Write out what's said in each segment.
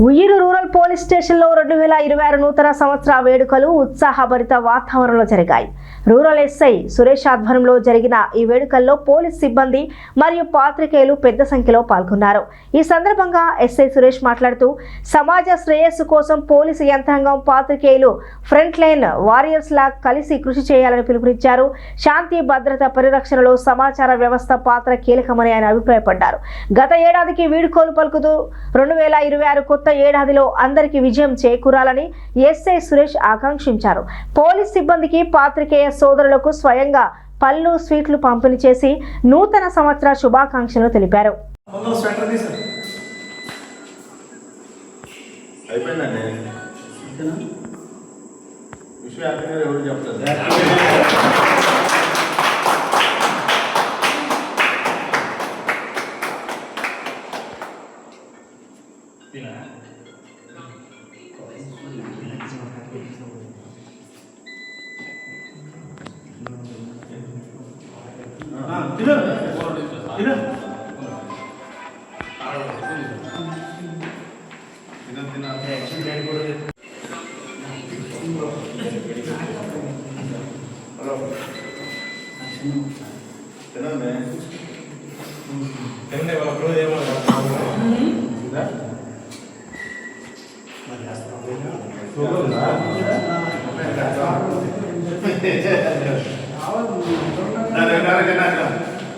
Uyyuru rural police స్టేషన్లో రెండు వేల ఇరవై ఆరు నూతన సంవత్సర వేడుకలు ఉత్సాహభరిత వాతావరణంలో జరిగాయి. రూరల్ ఎస్ఐ సురేష్ ఆధ్వర్యంలో జరిగిన ఈ వేడుకల్లో పోలీస్ సిబ్బంది మరియు పాత్రికేయులు పెద్ద సంఖ్యలో పాల్గొన్నారు. ఈ సందర్భంగా ఎస్ఐ సురేష్ మాట్లాడుతూ సమాజ శ్రేయస్సు కోసం పోలీసు యంత్రాంగం పాత్రికేయులు ఫ్రంట్ లైన్ వారియర్స్ లా కలిసి కృషి చేయాలని పిలుపునిచ్చారు. శాంతి భద్రత పరిరక్షణలో సమాచార వ్యవస్థ పాత్ర కీలకమని ఆయన అభిప్రాయపడ్డారు. గత ఏడాదికి వీడుకోలు పలుకుతూ రెండు వేల ఇరవై ఆరు కొత్త ఏడాదిలో అందరికీ విజయం చేకూరాలని ఎస్ఐ సురేష్ ఆకాంక్షించారు. పోలీస్ సిబ్బందికి పాత్రికేయ సోదరులకు స్వయంగా పళ్ళు స్వీట్లు పంపిణీ చేసి నూతన సంవత్సర శుభాకాంక్షలు తెలిపారు. అయిపోయిందండి. విషయం హ్యాపీ ఎవరు చెప్తారు দিলেন দিলেন Gracias.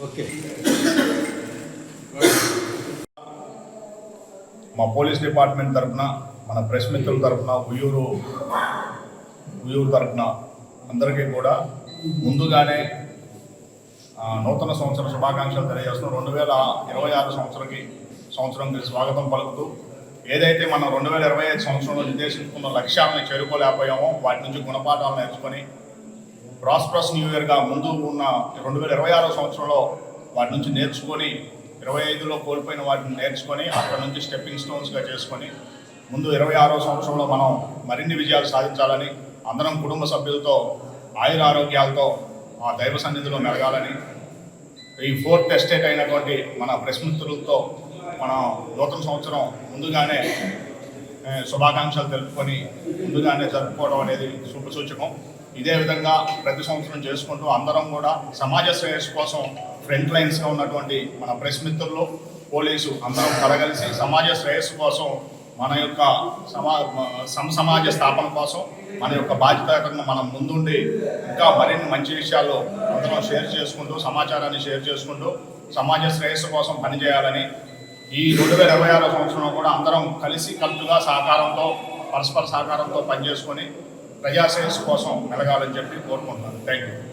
ఓకే. మా పోలీస్ డిపార్ట్మెంట్ తరఫున మన ప్రెస్ మిత్రుల తరఫున ఉయ్యూరు ఉయ్యూరు తరఫున అందరికీ కూడా ముందుగానే నూతన సంవత్సర శుభాకాంక్షలు తెలియజేస్తున్నాం. రెండు వేల ఇరవై ఆరు సంవత్సరంకి సంవత్సరంకి స్వాగతం పలుకుతూ ఏదైతే మనం రెండు వేల ఇరవై ఐదు సంవత్సరంలో నిర్దేశించుకున్న లక్ష్యాలను చేరుకోలేకపోయామో వాటి నుంచి గుణపాఠాలు నేర్చుకొని ప్రాస్పరస్ న్యూ ఇయర్గా ముందు ఉన్న రెండు వేల ఇరవై ఆరో సంవత్సరంలో వాటి నుంచి నేర్చుకొని ఇరవై ఐదులో కోల్పోయిన వాటిని నేర్చుకొని అక్కడ నుంచి స్టెప్పింగ్ స్టోన్స్గా చేసుకొని ముందు ఇరవై ఆరో సంవత్సరంలో మనం మరిన్ని విజయాలు సాధించాలని అందరం కుటుంబ సభ్యులతో ఆయుర ఆరోగ్యాలతో ఆ దైవ సన్నిధిలో మెరగాలని ఈ ఫోర్త్ ఎస్టేట్ అయినటువంటి మన ప్రెస్ మన మనం నూతన సంవత్సరం ముందుగానే శుభాకాంక్షలు తెలుపుకొని ముందుగానే జరుపుకోవడం అనేది శుభసూచకం ఇదే విధంగా ప్రతి సంవత్సరం చేసుకుంటూ అందరం కూడా సమాజ శ్రేయస్సు కోసం ఫ్రంట్ లైన్స్గా ఉన్నటువంటి మన ప్రెస్ మిత్రులు పోలీసు అందరం కలగలిసి సమాజ శ్రేయస్సు కోసం మన యొక్క సమా సమాజ స్థాపన కోసం మన యొక్క బాధ్యతను మనం ముందుండి ఇంకా మరిన్ని మంచి విషయాలు అందరం షేర్ చేసుకుంటూ సమాచారాన్ని షేర్ చేసుకుంటూ సమాజ శ్రేయస్సు కోసం పనిచేయాలని ఈ రెండు వేల ఇరవై ఆరో సంవత్సరంలో కూడా అందరం కలిసి కలుపుగా సహకారంతో పరస్పర సహకారంతో పనిచేసుకొని ప్రజాశ్రేయస్సు కోసం మెలగాలని చెప్పి కోరుకుంటున్నాను. Thank you